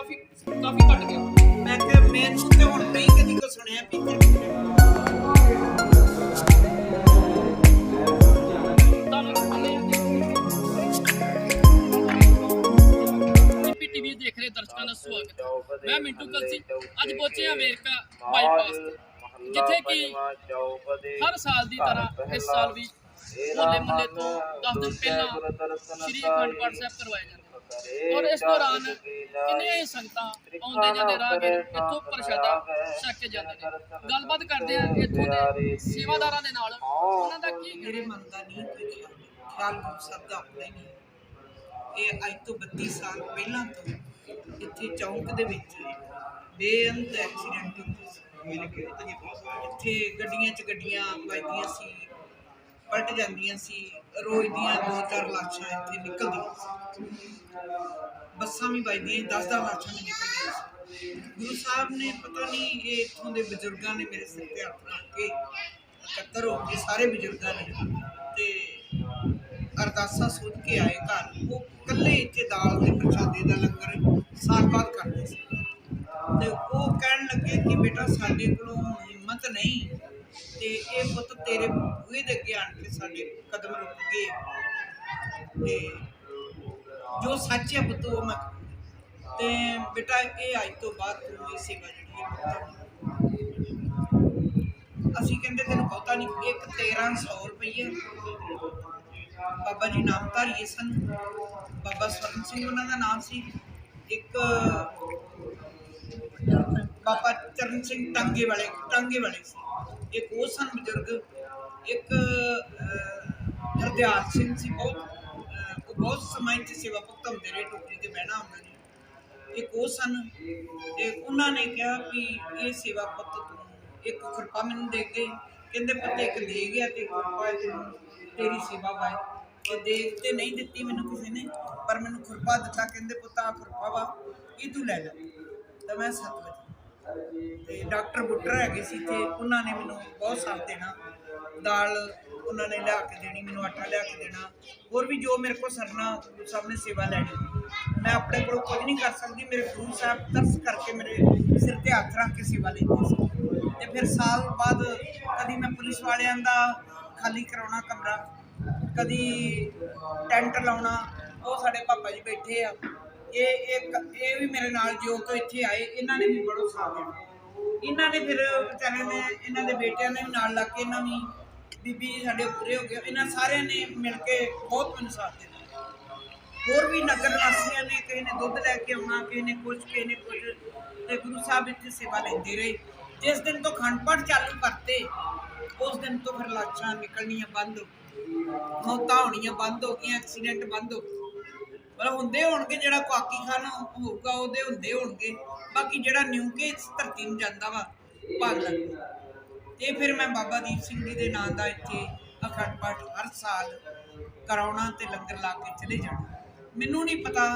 ਕਾਫੀ ਕਾਫੀ ਘਟ ਗਿਆ। ਮੈਂ ਕਿਹਾ ਮੈਨੂੰ ਤੇ ਹੁਣ ਨਹੀਂ ਕਦੀ ਕੋ ਸੁਣਿਆ ਵੀ ਤੇ ਪੀਟੀਵੀ ਦੇਖ ਰਹੇ ਦਰਸ਼ਕਾਂ ਦਾ ਸਵਾਗਤ। ਹੈ ਮੈਂ ਮਿੰਟੂ ਕਲਸੀ ਅੱਜ ਪਹੁੰਚੇ ਹਾਂ ਅਮਰੀਕਾ ਬਾਈਪਾਸ ਤੇ। ਜਿੱਥੇ ਕਿ ਹਰ ਸਾਲ ਦੀ ਤਰ੍ਹਾਂ ਇਸ ਸਾਲ ਵੀ ਹੋਲੇ ਮਹੱਲੇ ਤੋਂ 10 ਦਿਨ ਪਹਿਲਾਂ ਸ੍ਰੀ ਅਖੰਡ ਪਾਠ ਸਾਹਿਬ ਕਰਵਾਏ ਜਾਂਦੇ। ਔਰ ਇਸ ਦੌਰਾਨ ਕਿੰਨੀਆਂ ਹੀ ਸੰਗਤਾਂ ਆਉਂਦੇ ਜਾਂਦੇ ਰਾਹਗੀਰ ਇੱਥੋਂ ਪ੍ਰਸ਼ਾਦਾ ਛਕ ਕੇ ਜਾਂਦੇ ਨੇ। ਗੱਲਬਾਤ ਕਰਦੇ ਆ ਇੱਥੋਂ ਦੇ ਸੇਵਾਦਾਰਾਂ ਦੇ ਨਾਲ। ਉਹਨਾਂ ਦਾ ਕੀ ਮੇਰੇ ਮਨ ਦਾ ਨਹੀਂ ਕੋਈ ਖਿਆਲ ਸਾਹਿਬ ਦਾ ਆਪਣਾ ਹੀ ਨਹੀਂ। ਇਹ ਅੱਜ ਤੋਂ 32 ਸਾਲ ਪਹਿਲਾਂ ਤੋਂ ਇੱਥੇ ਚੌਂਕ ਦੇ ਵਿੱਚ ਬੇਅੰਤ ਐਕਸੀਡੈਂਟ ਹੁੰਦੇ ਸੀ। ਇੱਥੇ ਗੱਡੀਆਂ 'ਚ ਗੱਡੀਆਂ ਵੱਜਦੀਆਂ ਸੀ। ਪਲਟ ਜਾਂਦੀਆਂ ਸੀ, ਰੋਜ਼ ਦੀਆਂ ਦੋ ਚਾਰ ਲਾਸ਼ਾਂ ਇੱਥੇ ਨਿਕਲਦੀਆਂ ਸੀ। ਬੱਸਾਂ ਵੀ ਵੱਜਦੀਆਂ 10-10 ਲਾਸ਼ਾਂ ਵੀ ਨਿਕਲਦੀਆਂ ਸੀ। ਗੁਰੂ ਸਾਹਿਬ ਨੇ ਪਤਾ ਨਹੀਂ ਇਹ ਇੱਥੋਂ ਦੇ ਬਜ਼ੁਰਗਾਂ ਨੇ ਮੇਰੇ ਸਿਰ ਤੇ ਹੱਥ ਰੱਖ ਕੇ ਇਕੱਤਰ ਹੋ ਕੇ ਸਾਰੇ ਬਜ਼ੁਰਗਾਂ ਨੇ ਤੇ ਅਰਦਾਸਾਂ ਸੁਧ ਕੇ ਆਏ ਘਰ। ਉਹ ਇਕੱਲੇ ਇੱਥੇ ਦਾਲ ਤੇ ਪ੍ਰਸ਼ਾਦੇ ਦਾ ਲੰਗਰ ਸਾਲ ਬਾਅਦ ਕਰਦੇ ਸੀ। ਤੇ ਉਹ ਕਹਿਣ ਲੱਗੇ ਕਿ ਬੇਟਾ ਸਾਡੇ ਕੋਲੋਂ ਹਿੰਮਤ ਨਹੀਂ। ਤੇ ਇਹ ਪੁੱਤ ਤੇਰੇ ਬੂਹੇ ਦੇ ਅੱਗੇ ਆਣ ਕੇ ਸਾਡੇ ਕਦਮ ਰੁਕ ਗਏ ਤੇ ਜੋ ਸੱਚ ਹੈ ਪੁੱਤ, ਉਹ ਮੈਂ ਤੇ ਬੇਟਾ, ਇਹ ਅੱਜ ਤੋਂ ਬਾਅਦ ਤੂੰ ਇਹ ਸੇਵਾ ਜਿਹੜੀ ਹੈ ਅਸੀਂ ਕਹਿੰਦੇ ਤੈਨੂੰ ਬਹੁਤਾ ਨਹੀਂ, ਇੱਕ 1300 ਰੁਪਏ ਬਾਬਾ ਜੀ ਨਾਮ ਧਾਰੀਏ ਸਨ। ਬਾਬਾ ਸਵਰਨ ਸਿੰਘ ਉਹਨਾਂ ਦਾ ਨਾਮ ਸੀ। ਇੱਕ ਬਾਬਾ ਚਰਨ ਸਿੰਘ ਟਾਂਗੇ ਵਾਲੇ ਟਾਂਗੇ ਵਾਲੇ ਸੀ। ਇੱਕ ਉਹ ਸਨ ਬਜ਼ੁਰਗ ਇੱਕ ਅਹ, ਹਰਦਿਆਲ ਸਿੰਘ ਸੀ ਬਹੁਤ ਉਹ ਬਹੁਤ ਸਮਾਂ ਇੱਥੇ ਸੇਵਾ ਭੁਗਤਾਉਂਦੇ ਰਹੇ ਟੋਕਰੀ ਤੇ ਬਹਿਣਾ ਉਹਨਾਂ ਨੇ ਇੱਕ ਉਹ ਸਨ ਤੇ ਉਹਨਾਂ ਨੇ ਕਿਹਾ ਵੀ ਇਹ ਸੇਵਾ ਪੁੱਤ ਤੂੰ ਇੱਕ ਖੁਰਪਾ ਮੈਨੂੰ ਦੇ ਦੇ। ਕਹਿੰਦੇ ਪੁੱਤ ਇੱਕ ਦੇ ਗਿਆ ਤੇ ਖੁਰਪਾ ਤੇਰੀ ਸੇਵਾ ਵਾਏ ਤੇ ਦੇ ਤੇ ਨਹੀਂ ਦਿੱਤੀ ਮੈਨੂੰ ਕਿਸੇ ਨੇ ਪਰ ਮੈਨੂੰ ਖੁਰਪਾ ਦਿੱਤਾ। ਕਹਿੰਦੇ ਪੁੱਤ ਆ ਖੁਰਪਾ ਵਾ ਇਹ ਤੂੰ ਲੈ ਜਾ ਤਾਂ ਮੈਂ ਸੱਤ ਤੇ ਡਾਕਟਰ ਬੁੱਟਰ ਹੈਗੇ ਸੀ ਤੇ ਉਹਨਾਂ ਨੇ ਮੈਨੂੰ ਬਹੁਤ ਸਾਥ ਦੇਣਾ। ਦਾਲ ਉਹਨਾਂ ਨੇ ਲਿਆ ਕੇ ਦੇਣੀ, ਮੈਨੂੰ ਆਟਾ ਲਿਆ ਕੇ ਦੇਣਾ। ਹੋਰ ਵੀ ਜੋ ਮੇਰੇ ਕੋਲ ਸਰਨਾ ਗੁਰੂ ਸਾਹਿਬ ਨੇ ਸੇਵਾ ਲੈਣੀ ਮੈਂ ਆਪਣੇ ਕੋਲ ਕੁਝ ਨਹੀਂ ਕਰ ਸਕਦੀ, ਮੇਰੇ ਗੁਰੂ ਸਾਹਿਬ ਤਰਸ ਕਰਕੇ ਮੇਰੇ ਸਿਰ ਤੇ ਹੱਥ ਰੱਖ ਕੇ ਸੇਵਾ ਲੈਂਦੇ ਸੀ। ਤੇ ਫਿਰ ਸਾਲ ਬਾਅਦ ਕਦੀ ਮੈਂ ਪੁਲਿਸ ਵਾਲਿਆਂ ਦਾ ਖਾਲੀ ਕਰਾਉਣਾ ਕਮਰਾ, ਕਦੀ ਟੈਂਟ ਲਾਉਣਾ, ਉਹ ਸਾਡੇ ਪਾਪਾ ਜੀ ਬੈਠੇ ਆ। ਇਹ ਇੱਕ, ਇਹ ਵੀ ਮੇਰੇ ਨਾਲ ਜੋ ਤੋਂ ਇੱਥੇ ਆਏ, ਇਹਨਾਂ ਨੇ ਵੀ ਬੜੋ ਸਾਥ ਦੇਣਾ ਇਹਨਾਂ ਨੇ ਫਿਰ ਵਿਚਾਰੇ ਨੇ, ਇਹਨਾਂ ਦੇ ਬੇਟਿਆਂ ਨੇ ਵੀ ਨਾਲ ਲੱਗ ਕੇ ਇਹਨਾਂ ਵੀ ਬੀਬੀ ਜੀ ਸਾਡੇ ਪੂਰੇ ਹੋ ਗਏ। ਇਹਨਾਂ ਸਾਰਿਆਂ ਨੇ ਮਿਲ ਕੇ ਬਹੁਤ ਮੈਨੂੰ ਸਾਥ ਦਿੱਤਾ। ਹੋਰ ਵੀ ਨਗਰ ਵਾਸੀਆਂ ਨੇ ਕਿਸੇ ਨੇ ਦੁੱਧ ਲੈ ਕੇ ਆਉਣਾ, ਕਿਸੇ ਨੇ ਕੁਝ ਕਿਸੇ ਨੇ ਕੁਝ ਤੇ ਗੁਰੂ ਸਾਹਿਬ ਇੱਥੇ ਸੇਵਾ ਲੈਂਦੇ ਰਹੇ। ਜਿਸ ਦਿਨ ਤੋਂ ਖੰਡ ਪਾਠ ਚਾਲੂ ਕਰਤੇ, ਉਸ ਦਿਨ ਤੋਂ ਫਿਰ ਲਾਸ਼ਾਂ ਨਿਕਲਣੀਆਂ ਬੰਦ ਹੋ ਮੌਤਾਂ ਹੋਣੀਆਂ ਬੰਦ ਹੋ ਗਈਆਂ, ਐਕਸੀਡੈਂਟ ਬੰਦ ਹੋ ਗਏ। ਮਤਲਬ ਹੁੰਦੇ ਹੋਣਗੇ ਜਿਹੜਾ ਕੁਆਕੀ ਖਾਨ ਹੋਊਗਾ, ਉਹਦੇ ਹੁੰਦੇ ਹੋਣਗੇ। ਬਾਕੀ ਜਿਹੜਾ ਨਿਊ ਕੇ ਇਸ ਧਰਤੀ ਨੂੰ ਜਾਂਦਾ ਵਾ ਭਾਗ ਲੱਗਦਾ ਤੇ ਫਿਰ ਮੈਂ ਬਾਬਾ ਦੀਪ ਸਿੰਘ ਜੀ ਦੇ ਨਾਂ ਦਾ ਇੱਥੇ ਅਖੰਡ ਪਾਠ ਹਰ ਸਾਲ ਕਰਾਉਣਾ ਤੇ ਲੰਗਰ ਲਾ ਕੇ ਚਲੇ ਜਾਣਾ। ਮੈਨੂੰ ਨਹੀਂ ਪਤਾ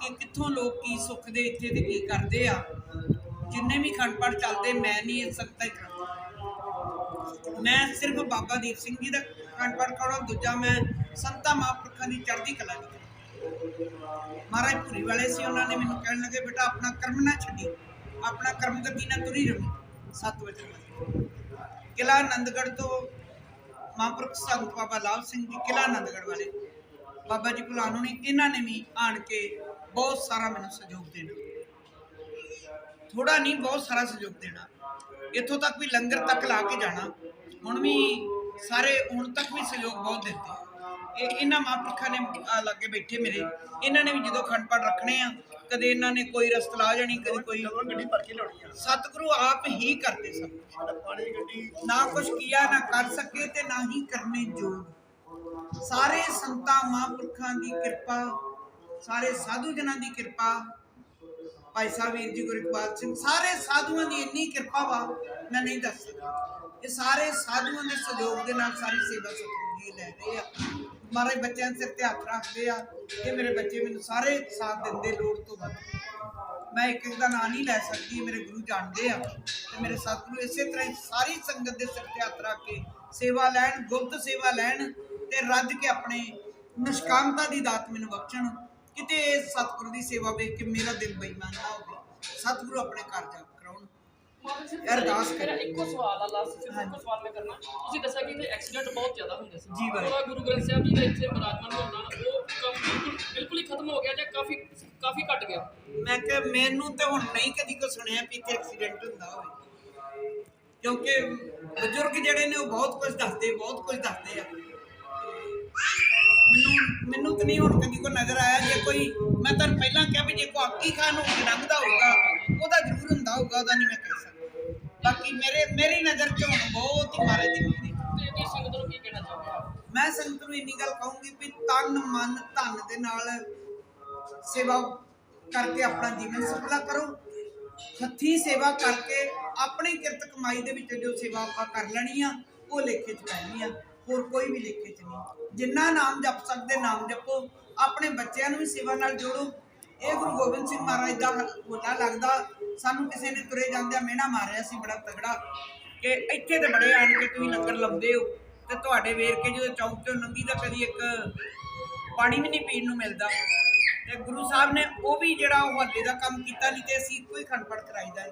ਕਿ ਕਿੱਥੋਂ ਲੋਕ ਕੀ ਸੁੱਖ ਦੇ ਇੱਥੇ ਤੇ ਕੀ ਕਰਦੇ ਆ। ਜਿੰਨੇ ਵੀ ਅਖੰਡ ਪਾਠ ਚੱਲਦੇ, ਮੈਂ ਨਹੀਂ ਇਹ ਸਕਦਾ ਹੀ ਕਰਦਾ ਮੈਂ ਸਿਰਫ ਬਾਬਾ ਦੀਪ ਸਿੰਘ ਜੀ ਦਾ ਅਖੰਡ ਪਾਠ ਕਰਾਉਣਾ, ਦੂਜਾ ਮੈਂ ਸੰਤਾਂ ਮਹਾਂਪੁਰਖਾਂ ਦੀ ਚੜ੍ਹਦੀ ਕਲਾ ਦੀ ਮਹਾਰਾਜ ਭੁਰੀ ਵਾਲੇ ਸੀ, ਉਹਨਾਂ ਨੇ ਮੈਨੂੰ ਕਹਿਣ ਲੱਗੇ, ਬੇਟਾ, ਆਪਣਾ ਕਰਮ ਨਾ ਛੱਡੀ, ਆਪਣਾ ਕਰਮ ਗਤੀ ਨਾ ਤੁਰੀ ਰਵੀ ਸੱਤ ਵਜੇ ਕਿਲਾ ਆਨੰਦਗੜ੍ਹ ਤੋਂ ਮਹਾਂਪੁਰਖ ਸੰਤ ਬਾਬਾ ਲਾਭ ਸਿੰਘ ਜੀ ਕਿਲਾ ਆਨੰਦਗੜ੍ਹ ਵਾਲੇ। ਬਾਬਾ ਜੀ ਭੁਲਾਨੋ ਨੇ ਇਹਨਾਂ ਨੇ ਵੀ ਆਣ ਕੇ ਬਹੁਤ ਸਾਰਾ ਮੈਨੂੰ ਸਹਿਯੋਗ ਦੇਣਾ। ਥੋੜਾ ਨਹੀਂ, ਬਹੁਤ ਸਾਰਾ ਸਹਿਯੋਗ ਦੇਣਾ। ਇੱਥੋਂ ਤੱਕ ਵੀ ਲੰਗਰ ਤੱਕ ਲਾ ਕੇ ਜਾਣਾ। ਹੁਣ ਵੀ ਸਾਰੇ, ਹੁਣ ਤੱਕ ਵੀ ਸਹਿਯੋਗ ਬਹੁਤ ਦਿੱਤੇ ਇਹ ਇਹਨਾਂ ਮਹਾਂਪੁਰਖਾਂ ਨੇ ਲਾਗੇ ਬੈਠੇ ਮੇਰੇ। ਇਹਨਾਂ ਨੇ ਵੀ ਜਦੋਂ ਖੰਡ ਪਾਠ ਰੱਖਣੇ ਆ ਕਦੇ ਇਹਨਾਂ ਨੇ ਕੋਈ ਰਸਤ ਲਾ ਜਾਣੀ ਕਦੇ ਕੋਈ ਗੱਡੀ ਭਰ ਕੇ ਲਾਉਣੀ ਆ। ਸਤਿਗੁਰੂ ਆਪ ਹੀ ਕਰਦੇ ਸਭ ਕੁਛ। ਸਾਡਾ ਪਾਣੀ ਦੀ ਗੱਡੀ। ਨਾ ਕੁਛ ਕੀਆ ਨਾ ਕਰ ਸਕੇ ਤੇ ਨਾ ਹੀ ਕਰਨੇ ਜੋਗ। ਸਾਰੇ ਸੰਤਾਂ ਮਹਾਂਪੁਰਖਾਂ ਦੀ ਕਿਰਪਾ ਸਾਰੇ ਸਾਧੂ ਜਨਾਂ ਦੀ ਕਿਰਪਾ ਭਾਈ ਸਾਹਿਬ ਵੀਰ ਜੀ ਗੁਰੂ ਇਕਬਾਲ ਸਿੰਘ ਸਾਰੇ ਸਾਧੂਆਂ ਦੀ ਇੰਨੀ ਕਿਰਪਾ ਵਾ ਮੈਂ ਨਹੀਂ ਦੱਸ ਸਕਦਾ। ਇਹ ਸਾਰੇ ਸਾਧੂਆਂ ਦੇ ਸਹਿਯੋਗ ਦੇ ਨਾਲ ਸਾਰੀ ਸੇਵਾ ਸਤਿਗੁਰੂ ਜੀ ਲੈ ਰਹੇ ਆ। ਮਹਾਰਾਜ ਬੱਚਿਆਂ ਦੇ ਸਿਰ ਤੇ ਹੱਥ ਰੱਖਦੇ ਆ ਇਹ ਮੇਰੇ ਬੱਚੇ ਮੈਨੂੰ ਸਾਰੇ ਸਾਥ ਦਿੰਦੇ ਲੋੜ ਤੋਂ ਵੱਧ। ਮੈਂ ਇੱਕ ਇੱਕ ਦਾ ਨਾਂ ਨਹੀਂ ਲੈ ਸਕਦੀ ਮੇਰੇ ਗੁਰੂ ਜਾਣਦੇ ਆ। ਤੇ ਮੇਰੇ ਸਤਿਗੁਰੂ ਇਸੇ ਤਰ੍ਹਾਂ ਹੀ ਸਾਰੀ ਸੰਗਤ ਦੇ ਸਿਰ ਤੇ ਹੱਥ ਰੱਖ ਕੇ ਸੇਵਾ ਲੈਣ, ਗੁਪਤ ਸੇਵਾ ਲੈਣ ਤੇ ਰੱਜ ਕੇ ਆਪਣੇ ਨਿਸ਼ਕਾਮਤਾ ਦੀ ਦਾਤ ਮੈਨੂੰ ਬਖਸ਼ਣ। ਕਿਤੇ ਸਤਿਗੁਰੂ ਦੀ ਸੇਵਾ ਵੇਖ ਕੇ ਮੇਰਾ ਦਿਲ ਬੇਈਮਾਨ ਨਾ ਹੋਵੇ, ਸਤਿਗੁਰੂ ਆਪਣੇ ਘਰ ਜਾ ਅਰਦਾਸ ਮੇਰਾ ਕਰੀ। ਇੱਕੋ ਸਵਾਲ ਆ ਲਾਸਟ ਸਿਰਫ ਇੱਕੋ। ਸਵਾਲ ਮੈਂ ਕਰਨਾ ਤੁਸੀਂ ਦੱਸਿਆ ਕਿ ਇੱਥੇ ਐਕਸੀਡੈਂਟ ਬਹੁਤ ਜ਼ਿਆਦਾ ਹੁੰਦੇ ਸੀ ਜੀ ਬਾਈ। ਉਹਦਾ ਗੁਰੂ ਗ੍ਰੰਥ ਸਾਹਿਬ ਜੀ ਦਾ ਇੱਥੇ ਬਰਾਜਮਾਨ ਹੋਣਾ ਉਹ ਕੰਮ ਬਿਲਕੁਲ ਬਿਲਕੁਲ ਹੀ ਖਤਮ ਹੋ ਗਿਆ ਜਾਂ ਕਾਫੀ ਕਾਫੀ ਘਟ ਗਿਆ ਮੈਂ ਕਿਹਾ ਮੈਨੂੰ ਤੇ ਹੁਣ ਨਹੀਂ ਕਦੀ ਕੋ ਸੁਣਿਆ ਵੀ ਇੱਥੇ ਐਕਸੀਡੈਂਟ ਹੁੰਦਾ ਹੋਵੇ ਕਿਉਂਕਿ ਬਜ਼ੁਰਗ ਜਿਹੜੇ ਨੇ ਉਹ ਬਹੁਤ ਕੁਝ ਦੱਸਦੇ ਬਹੁਤ ਕੁਝ ਦੱਸਦੇ ਆ ਮੈਨੂੰ ਮੈਨੂੰ ਤਾਂ ਨਹੀਂ ਹੁਣ ਕਦੀ ਕੋ ਨਜ਼ਰ ਆਇਆ ਜੇ ਕੋਈ ਮੈਂ ਤੁਹਾਨੂੰ ਪਹਿਲਾਂ ਕਿਹਾ ਵੀ ਜੇ ਕੋਈ ਆਕੀ ਖਾਨ ਕੇ ਲੰਘਦਾ ਹੋਊਗਾ ਉਹਦਾ ਜ਼ਰੂਰ ਹੁੰਦਾ ਹੋਊਗਾ ਉਹਦਾ ਨਹੀਂ ਮੈਂ ਬਾਕੀ ਮੇਰੇ ਮੇਰੀ ਨਜ਼ਰ 'ਚ ਹੁਣ ਬਹੁਤ ਹੀ ਮਾਰੇ ਦੀ ਆ ਮੈਂ ਸੰਗਤ ਨੂੰ ਇੰਨੀ ਗੱਲ ਕਹੂੰਗੀ ਵੀ ਤਨ ਮਨ ਧਨ ਦੇ ਨਾਲ ਸੇਵਾ ਕਰਕੇ ਆਪਣਾ ਜੀਵਨ ਸਫਲਾ ਕਰੋ। ਹੱਥੀ ਸੇਵਾ ਕਰਕੇ ਆਪਣੀ ਕਿਰਤ ਕਮਾਈ ਦੇ ਵਿੱਚ ਜੋ ਸੇਵਾ ਆਪਾਂ ਕਰ ਲੈਣੀ ਆ ਉਹ ਲੇਖੇ 'ਚ ਪੈਣੀ ਆ ਹੋਰ ਕੋਈ ਵੀ ਲੇਖੇ 'ਚ ਨਹੀਂ। ਜਿੰਨਾ ਨਾਮ ਜਪ ਸਕਦੇ ਨਾਮ ਜਪੋ ਆਪਣੇ ਬੱਚਿਆਂ ਨੂੰ ਵੀ ਸੇਵਾ ਨਾਲ ਜੋੜੋ। ਇਹ ਗੁਰੂ ਗੋਬਿੰਦ ਸਿੰਘ ਮਹਾਰਾਜ ਦਾ ਹੋਲਾ ਲੱਗਦਾ ਸਾਨੂੰ ਕਿਸੇ ਨੇ ਤੁਰੇ ਜਾਂਦਿਆਂ ਮਿਹਣਾ ਮਾਰਿਆ ਸੀ, ਬੜਾ ਤਗੜਾ। ਕਿ ਇੱਥੇ ਤੇ ਬੜੇ ਆਣ ਕੇ ਤੁਸੀਂ ਲੰਗਰ ਲਾਉਂਦੇ ਹੋ, ਤੇ ਤੁਹਾਡੇ ਵੇਰ ਜਦੋਂ ਚੌਂਕ ਤੋਂ ਲੰਗੀ ਤਾਂ ਕਦੀ ਇੱਕ ਪਾਣੀ ਵੀ ਨਹੀਂ ਪੀਣ ਨੂੰ ਮਿਲਦਾ। ਤੇ ਗੁਰੂ ਸਾਹਿਬ ਨੇ ਉਹ ਵੀ ਜਿਹੜਾ ਉਹ ਹੱਲੇ ਦਾ ਕੰਮ ਕੀਤਾ ਨਹੀਂ ਤੇ ਅਸੀਂ ਕੋਈ ਖੰਡਪੜ ਕਰਾਈਦਾ ਹੈ।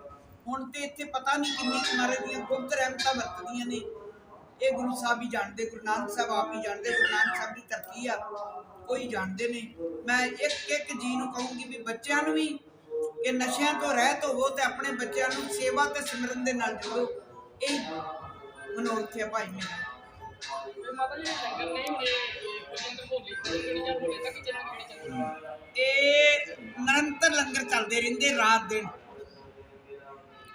ਹੁਣ ਤੇ ਇੱਥੇ ਪਤਾ ਨਹੀਂ ਕਿੰਨੀ ਕੁਮਾਰੇ ਦੀਆਂ ਗੁਪਤ ਰਹਿਮਤਾਂ ਵਰਤਦੀਆਂ ਨੇ। ਇਹ ਗੁਰੂ ਸਾਹਿਬ ਹੀ ਜਾਣਦੇ, ਗੁਰੂ ਨਾਨਕ ਸਾਹਿਬ ਆਪ ਹੀ ਜਾਣਦੇ, ਗੁਰੂ ਨਾਨਕ ਸਾਹਿਬ ਦੀ ਧਰਤੀ ਆ, ਕੋਈ ਜਾਣਦੇ ਨੇ ਮੈਂ ਇੱਕ ਇੱਕ ਜੀ ਨੂੰ ਕਹੂੰਗੀ ਵੀ ਬੱਚਿਆਂ ਨੂੰ ਵੀ ਕਿ ਨਸ਼ਿਆਂ ਤੋਂ ਰਹਿਤ ਹੋਵੋ ਤੇ ਆਪਣੇ ਬੱਚਿਆਂ ਨੂੰ ਸੇਵਾ ਤੇ ਸਿਮਰਨ ਦੇ ਨਾਲ ਜੋੜੋ। ਇਹ ਮਨੋਰਥ ਹੈ ਭਾਈ ਮੇਰਾ। ਤੇ ਮਾਤਾ ਜੀ ਲੰਗਰ ਨਹੀਂ ਹੁੰਦੇ ਇਹ ਨਿਰੰਤਰ ਲੰਗਰ ਚੱਲਦੇ ਰਹਿੰਦੇ ਰਾਤ ਦਿਨ।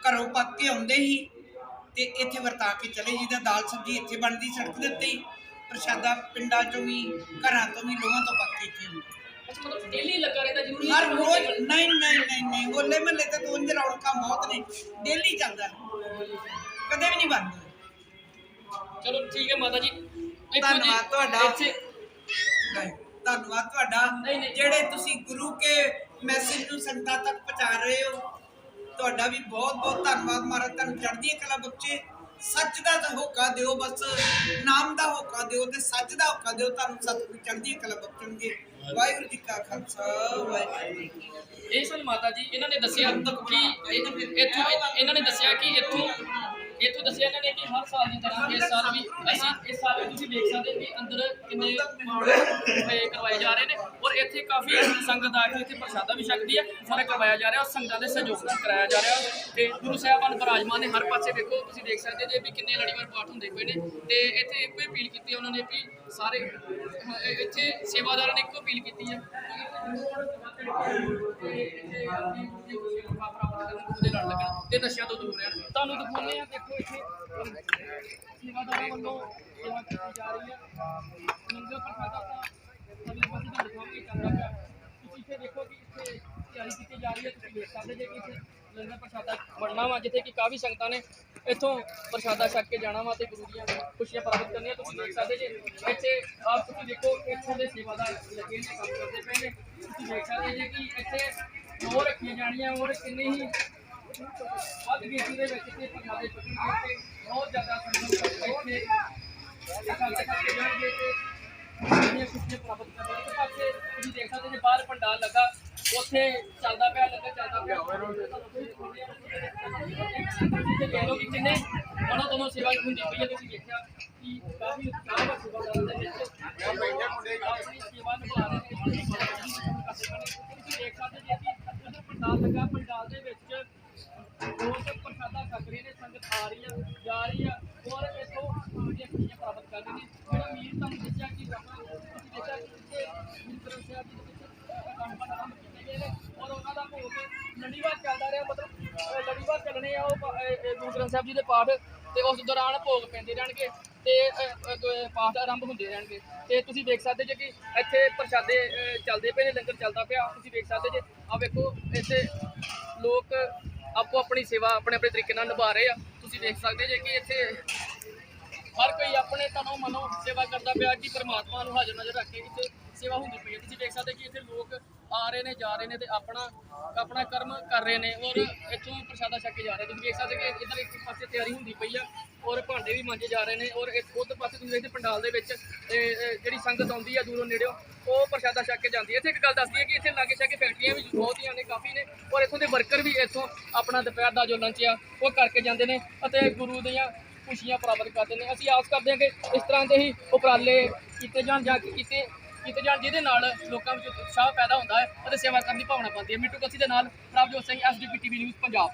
ਘਰੋਂ ਪੱਕ ਕੇ ਆਉਂਦੇ ਹੀ ਤੇ ਇੱਥੇ ਵਰਤਾ ਕੇ ਚਲੇ ਜੀ ਜੀਦਾ ਦਾਲ ਸਬਜ਼ੀ ਇੱਥੇ ਬਣਦੀ ਸੜਕ ਦੇ ਉੱਤੇ ਹੀ। ਪ੍ਰਸ਼ਾਦਾ ਪਿੰਡਾਂ ਚੋਂ ਵੀ, ਘਰਾਂ ਤੋਂ ਵੀ, ਲੋਹਾਂ ਤੋਂ ਪੱਕ ਕੇ ਇੱਥੇ ਆਉਂਦੇ। ਮਤਲਬ ਡੇਲੀ ਲੱਗਾ ਰਹਿੰਦਾ ਜ਼ਰੂਰੀ ਹਰ ਰੋਜ਼ ਨਹੀਂ ਨਹੀਂ ਨਹੀਂ ਨਹੀਂ ਹੋਲੇ ਮਹੱਲੇ ਤੇ ਤੋਂ ਇੰਜ ਰੌਣਕਾਂ ਬਹੁਤ ਨੇ। ਡੇਲੀ ਚੱਲਦਾ। ਕਦੇ ਵੀ ਨਹੀਂ ਬੰਦ। ਚਲੋ ਠੀਕ ਹੈ ਮਾਤਾ ਜੀ। ਦੇਖੋ ਜੀ, ਧੰਨਵਾਦ ਤੁਹਾਡਾ। ਇੱਥੇ ਨਹੀਂ, ਧੰਨਵਾਦ ਤੁਹਾਡਾ। ਨਹੀਂ, ਨਹੀਂ। ਜਿਹੜੇ ਤੁਸੀਂ ਗੁਰੂ ਕੇ ਮੈਸੇਜ ਨੂੰ ਸੰਗਤਾਂ ਤੱਕ ਪਹੁੰਚਾ ਰਹੇ ਹੋ ਤੁਹਾਡਾ ਵੀ ਬਹੁਤ ਬਹੁਤ ਧੰਨਵਾਦ। ਮਹਾਰਾਜ ਤੁਹਾਨੂੰ ਚੜ੍ਹਦੀ ਕਲਾ ਬਖਸ਼ੇ। ਸੱਚ ਦਾ ਤਾਂ ਹੋਕਾ ਦਿਓ ਬਸ, ਨਾਮ ਦਾ ਹੋਕਾ ਦਿਓ ਤੇ ਸੱਚ ਦਾ ਹੋਕਾ ਦਿਓ, ਤੁਹਾਨੂੰ ਸਤਿਗੁਰੂ ਚੜ੍ਹਦੀ ਕਲਾ ਬਖਸ਼ਣਗੇ। ਵਾਹਿਗੁਰੂ ਜੀ ਕਾ ਖਾਲਸਾ, ਵਾਹਿਗੁਰੂ ਜੀ ਕੀ ਫਤਿਹ। ਇਹ ਸਨ ਮਾਤਾ ਜੀ, ਇਹਨਾਂ ਨੇ ਦੱਸਿਆ ਕਿ ਇੱਥੋਂ ਇਹਨਾਂ ਨੇ ਦੱਸਿਆ ਕਿ ਇੱਥੋਂ ਇੱਥੋਂ ਦੱਸਿਆ ਇਹਨਾਂ ਨੇ ਕਿ ਹਰ ਸਾਲ ਦੀ ਤਰ੍ਹਾਂ ਇਸ ਸਾਲ ਵੀ ਅਸੀਂ ਇਸ ਸਾਲ ਵੀ ਤੁਸੀਂ ਦੇਖ ਸਕਦੇ ਹੋ ਕਿ ਅੰਦਰ ਕਿੰਨੇ ਹੋਏ ਕਰਵਾਏ ਜਾ ਰਹੇ ਨੇ ਔਰ ਇੱਥੇ ਕਾਫੀ ਸੰਗਤ ਆ ਕੇ ਇੱਥੇ ਪ੍ਰਸ਼ਾਦਾ ਵੀ ਛਕਦੀ ਹੈ, ਸਾਰਾ ਕਰਵਾਇਆ ਜਾ ਰਿਹਾ ਔਰ ਸੰਗਤਾਂ ਦੇ ਸਹਿਯੋਗ ਨਾਲ ਕਰਾਇਆ ਜਾ ਰਿਹਾ ਤੇ ਗੁਰੂ ਸਾਹਿਬਾਨ ਬਰਾਜਮਾਨ ਨੇ ਹਰ ਪਾਸੇ ਦੇਖੋ, ਤੁਸੀਂ ਦੇਖ ਸਕਦੇ ਜੇ ਵੀ ਕਿੰਨੇ ਲੜੀਵਾਰ ਪਾਠ ਹੁੰਦੇ ਪਏ ਨੇ ਤੇ ਇੱਥੇ ਇੱਕੋ ਹੀ ਅਪੀਲ ਕੀਤੀ ਉਹਨਾਂ ਨੇ ਵੀ ਸਾਰੇ ਇੱਥੇ ਸੇਵਾਦਾਰਾਂ ਨੇ ਇੱਕੋ ਅਪੀਲ ਕੀਤੀ ਹੈ। ਤੇ ਨਸ਼ਿਆਂ ਤੋਂ ਦੂਰ ਰਹਿਣ। ਤੁਹਾਨੂੰ ਦਿਖਾਉਂਦੇ ਆ ਦੇਖੋ ਇੱਥੇ ਸੇਵਾਦਾਰਾਂ ਵੱਲੋਂ ਸੇਵਾ ਕੀਤੀ ਜਾ ਰਹੀ ਹੈ। ਲੰਗਰ ਪ੍ਰਸ਼ਾਦਾ ਤਾਂ ਅਗਲੇ ਪਾਸੇ ਤੁਹਾਨੂੰ ਦਿਖਾਉਂਗੇ ਚੱਲਦਾ ਪਿਆ। ਤੁਸੀਂ ਇੱਥੇ ਦੇਖੋ ਕਿ ਇੱਥੇ ਤਿਆਰੀ ਕੀਤੀ ਜਾ ਰਹੀ ਹੈ, ਤੁਸੀਂ ਦੇਖ ਸਕਦੇ ਜੇ ਕਿ ਇੱਥੇ ਲੰਗਰ ਪ੍ਰਸ਼ਾਦਾ ਬਣਨਾ ਵਾ, ਜਿੱਥੇ ਕਿ ਕਾਫੀ ਸੰਗਤਾਂ ਨੇ ਇੱਥੋਂ ਪ੍ਰਸ਼ਾਦਾ ਛਕ ਕੇ ਜਾਣਾ ਵਾ ਤੇ ਗੁਰੂ ਦੀਆਂ ਖੁਸ਼ੀਆਂ ਪ੍ਰਾਪਤ ਕਰਨੀਆਂ। ਤੁਸੀਂ ਦੇਖ ਸਕਦੇ ਜੇ, ਇੱਥੇ ਆਪ ਤੁਸੀਂ ਦੇਖੋ, ਇੱਥੋਂ ਦੇ ਸੇਵਾਦਾਰ ਲੱਗੇ ਨੇ, ਕੰਮ ਕਰਦੇ ਪਏ ਨੇ। ਤੁਸੀਂ ਦੇਖ ਸਕਦੇ ਜੇ ਕਿ ਇੱਥੇ ਹੋਰ ਰੱਖੀਆਂ ਜਾਣੀਆਂ ਹੋਰ ਕਿੰਨੇ ਹੀ ਵੱਧ ਗਿਣਤੀ ਦੇ ਵਿੱਚ ਤੇ ਪ੍ਰਸ਼ਾਦੇ ਛਕਣਗੇ ਤੇ ਬਹੁਤ ਜ਼ਿਆਦਾ ਸੰਗਤ ਇੱਥੇ ਪ੍ਰਸ਼ਾਦੇ ਛਕ ਕੇ ਜਾਣਗੇ ਤੇ ਖੁਸ਼ੀਆਂ ਪ੍ਰਾਪਤ ਕਰਨਗੇ। ਤੇ ਪਾਸੇ ਤੁਸੀਂ ਦੇਖ ਸਕਦੇ ਜੇ ਬਾਹਰ ਪੰਡਾਲ ਲੱਗਾ ਉੱਥੇ ਚੱਲਦਾ ਪਿਆ, ਲੱਗਾ ਚੱਲਦਾ ਪਿਆ। ਤੇ ਕਿ ਕਿੰਨੇ ਮਨੋਂ ਦੋਨੋਂ ਸੇਵਾ ਹੁੰਦੀ ਪਈ ਹੈ, ਤੁਸੀਂ ਦੇਖਿਆ ਕਿ ਕਾਫੀ ਉਤਸ਼ਾਹ ਵਾ ਸੇਵਾਦਾਰਾਂ ਦੇ ਵਿੱਚ ਆਪਣੀ ਸੇਵਾ ਨਿਭਾ ਰਹੇ ਨੇ ਤੁਸੀਂ ਦੇਖ ਸਕਦੇ ਜੇ ਕਿ ਪੰਡਾਲ ਲੱਗਾ ਪੰਡਾਲ ਦੇ ਵਿੱਚ ਲੋਕ ਪ੍ਰਸ਼ਾਦਾ ਛਕ ਰਹੇ ਨੇ, ਸੰਗਤ ਆ ਰਹੀ ਆ ਜਾ ਰਹੀ ਆ ਸਾਹਿਬ ਜੀ ਦੇ ਪਾਠ ਤੇ ਉਸ ਦੌਰਾਨ ਭੋਗ ਪੈਂਦੇ ਰਹਿਣਗੇ ਤੇ ਪਾਠ ਆਰੰਭ ਹੁੰਦੇ ਰਹਿਣਗੇ। ਤੇ ਤੁਸੀਂ ਦੇਖ ਸਕਦੇ ਜੇ ਕਿ ਇੱਥੇ ਪ੍ਰਸ਼ਾਦੇ ਚੱਲਦੇ ਪਏ ਨੇ, ਲੰਗਰ ਚੱਲਦਾ ਪਿਆ। ਤੁਸੀਂ ਦੇਖ ਸਕਦੇ ਜੇ ਆ ਵੇਖੋ, ਇੱਥੇ ਲੋਕ ਆਪੋ ਆਪਣੀ ਸੇਵਾ ਆਪਣੇ ਆਪਣੇ ਤਰੀਕੇ ਨਾਲ ਨਿਭਾ ਰਹੇ ਆ। ਤੁਸੀਂ ਦੇਖ ਸਕਦੇ ਜੇ ਕਿ ਇੱਥੇ ਹਰ ਕੋਈ ਆਪਣੇ ਤਨੋਂ ਮਨੋਂ ਸੇਵਾ ਕਰਦਾ ਪਿਆ ਕਿ ਪਰਮਾਤਮਾ ਨੂੰ ਹਾਜ਼ਰ ਨਜ਼ਰ ਰੱਖ ਕੇ ਇੱਥੇ ਸੇਵਾ ਹੁੰਦੀ ਪਈ ਹੈ। ਤੁਸੀਂ ਦੇਖ ਸਕਦੇ ਕਿ ਇੱਥੇ ਲੋਕ ਆ ਰਹੇ ਨੇ, ਜਾ ਰਹੇ ਨੇ ਤੇ ਆਪਣਾ ਆਪਣਾ ਕਰਮ ਕਰ ਰਹੇ ਨੇ ਔਰ ਇੱਥੋਂ ਪ੍ਰਸ਼ਾਦਾ ਛਕ ਕੇ ਜਾ ਰਹੇ ਤੁਸੀਂ ਦੇਖ ਸਕਦੇ ਕਿ ਇੱਧਰ ਇੱਕ ਪਾਸੇ ਤਿਆਰੀ ਹੁੰਦੀ ਪਈ ਆ ਔਰ ਭਾਂਡੇ ਵੀ ਮਾਂਜੇ ਜਾ ਰਹੇ ਨੇ ਔਰ ਇੱਕ ਪਾਸੇ ਤੁਸੀਂ ਦੇਖਦੇ ਪੰਡਾਲ ਦੇ ਵਿੱਚ ਜਿਹੜੀ ਸੰਗਤ ਆਉਂਦੀ ਆ ਦੂਰੋਂ ਨੇੜਿਓਂ, ਉਹ ਪ੍ਰਸ਼ਾਦਾ ਛਕ ਕੇ ਜਾਂਦੀ ਹੈ। ਇੱਥੇ ਇੱਕ ਗੱਲ ਦੱਸਦੀ ਹੈ ਕਿ ਇੱਥੇ ਲਾਗੇ ਛਾਗੇ ਫੈਕਟਰੀਆਂ ਵੀ ਬਹੁਤੀਆਂ ਨੇ ਕਾਫੀ ਨੇ ਔਰ ਇੱਥੋਂ ਦੇ ਵਰਕਰ ਵੀ ਇੱਥੋਂ ਆਪਣਾ ਦੁਪਹਿਰ ਦਾ ਜੋ ਲੰਚ ਆ, ਉਹ ਕਰਕੇ ਜਾਂਦੇ ਨੇ ਅਤੇ ਗੁਰੂ ਦੀਆਂ ਖੁਸ਼ੀਆਂ ਪ੍ਰਾਪਤ ਕਰਦੇ ਨੇ ਅਸੀਂ ਆਸ ਕਰਦੇ ਹਾਂ ਕਿ ਇਸ ਤਰ੍ਹਾਂ ਦੇ ਹੀ ਉਪਰਾਲੇ ਕੀਤੇ ਜਾਣ ਜਾਂ ਕੀਤੇ ਕੀਤੇ ਜਾਣ, ਜਿਹਦੇ ਨਾਲ ਲੋਕਾਂ ਵਿੱਚ ਉਤਸ਼ਾਹ ਪੈਦਾ ਹੁੰਦਾ ਹੈ ਅਤੇ ਸੇਵਾ ਕਰਨ ਦੀ ਭਾਵਨਾ ਬਣਦੀ ਹੈ। ਮਿੱਟੂ ਕੱਸੀ ਦੇ ਨਾਲ Prabhjot Singh SDP TV news Punjab.